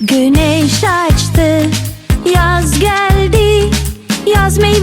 Güneş açtı Yaz geldi Yaz meyve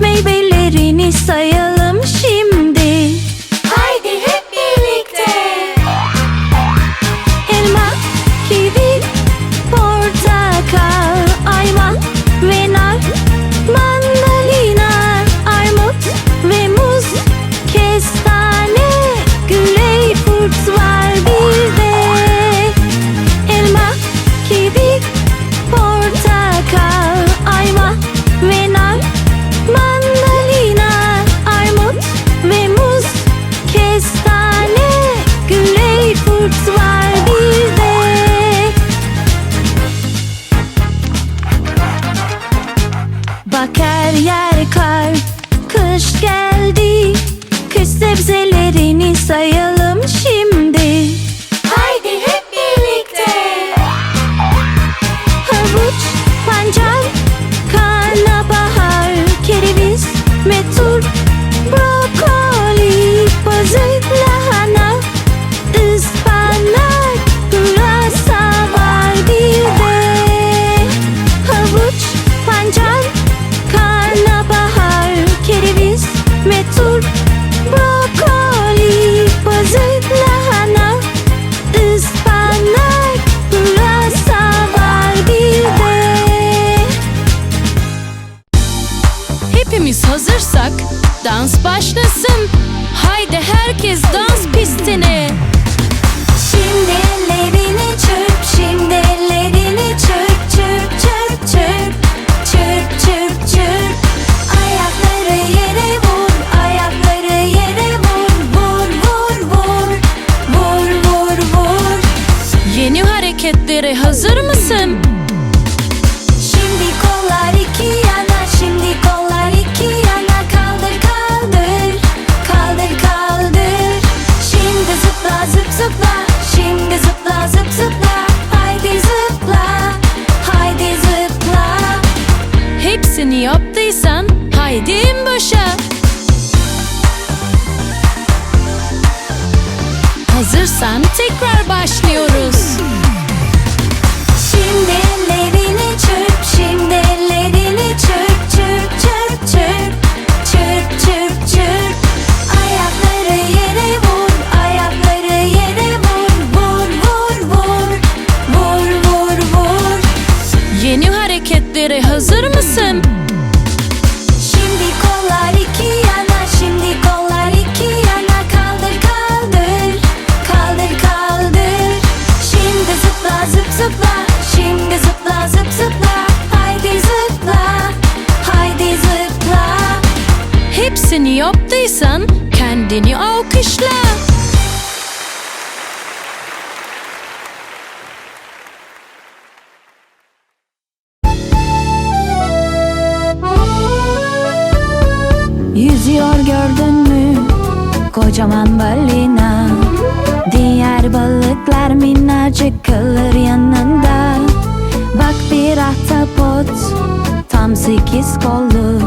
meyvelerini sayalım. kocaman balina Diğer balıklar minnacık kalır yanında. Bak bir ahtapot tam sekiz kollu.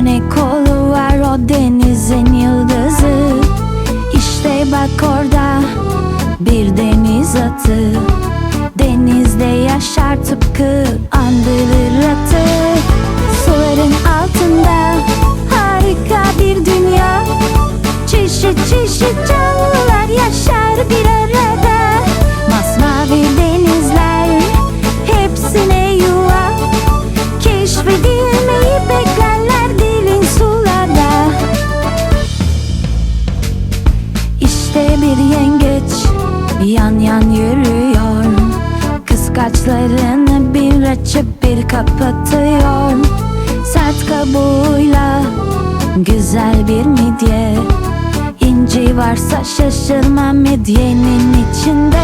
tane kolu var o denizin yıldızı. İşte bak orada bir deniz atı. Denizde yaşar tıpkı andırır atı. Suların altında harika bir dünya. Çeşit çeşit canlılar yaşar bir ara. Güneşte bir yengeç. Yan yan yürüyor. Kıskaçlarını bir açıp bir kapatıyor. Sert kabuğuyla güzel bir midye. İnci varsa şaşırma midyenin içinde.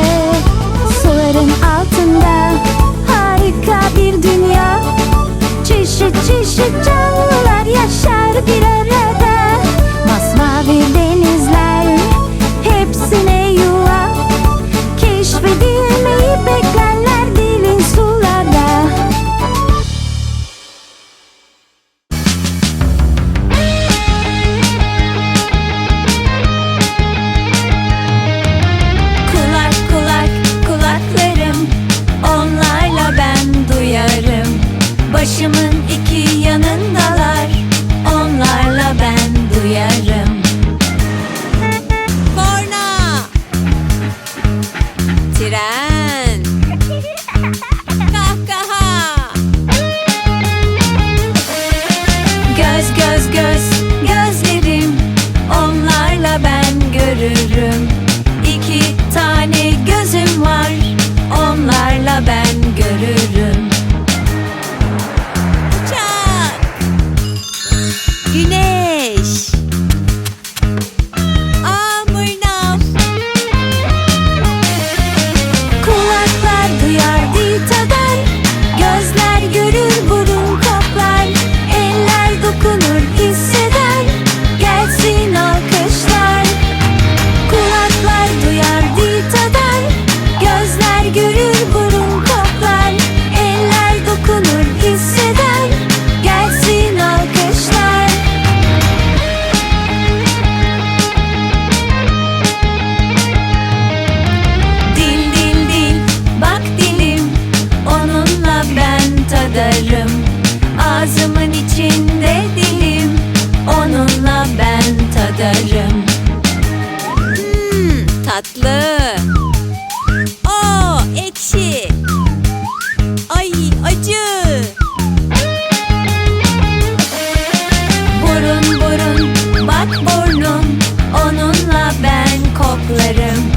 ayaklarım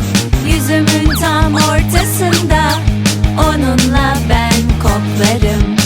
Yüzümün tam ortasında. Onunla ben koplarım